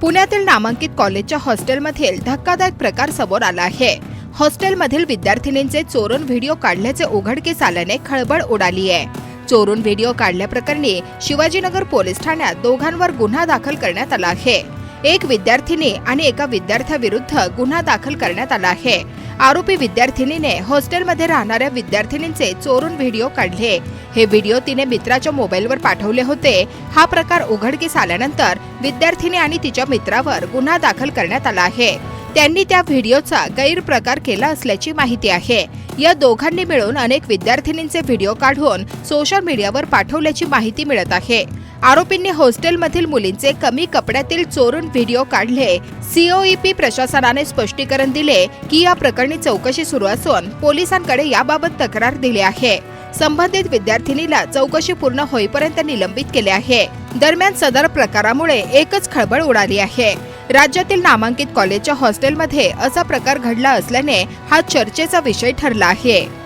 पुण्यातील नामांकित कॉलेजच्या हॉस्टेलमधील धक्कादायक प्रकार समोर आला आहे. हॉस्टेलमधील विद्यार्थिनींचे चोरून व्हिडिओ काढल्याचे उघडकीस आल्याने खळबळ उडाली आहे. चोरून व्हिडिओ काढल्याप्रकरणी शिवाजीनगर पोलीस ठाण्यात दोघांवर गुन्हा दाखल करण्यात आला आहे. एक विद्यार्थिनी आणि एका विद्यार्थ्याविरुद्ध गुन्हा दाखल करण्यात आला आहे. आरोपी विद्यार्थिनीने हॉस्टेलमध्ये राहणाऱ्या विद्यार्थिनींचे चोरून व्हिडिओ काढले. हे व्हिडिओ तिने मित्राच्या मोबाईलवर पाठवले होते. हा प्रकार उघडकीस आल्यानंतर विद्यार्थिनी आणि तिच्या मित्रावर गुन्हा दाखल करण्यात आला आहे. त्यांनी त्या व्हिडिओचा गैरप्रकार केला असल्याची माहिती आहे. या दोघांनी मिळून अनेक विद्यार्थिनींचे व्हिडिओ काढून सोशल मीडियावर पाठवल्याची माहिती मिळत आहे. आरोपींनी हॉस्टेलमधील मुलींचे कमी कपड्यातील चोरून व्हिडिओ काढले. सीओईपी प्रशासनाने स्पष्टीकरण दिले की या प्रकरणी चौकशी सुरू असून पोलिसांकडे याबाबत तक्रार दिली आहे. संबंधित विद्यार्थिनीला चौकशी पूर्ण होईपर्यंत निलंबित केले आहे. दरम्यान सदर प्रकारामुळे एकच खळबळ उडाली आहे. राज्यातील नामांकित कॉलेजच्या हॉस्टेलमध्ये असा प्रकार घडला असल्याने हा चर्चेचा विषय ठरला आहे.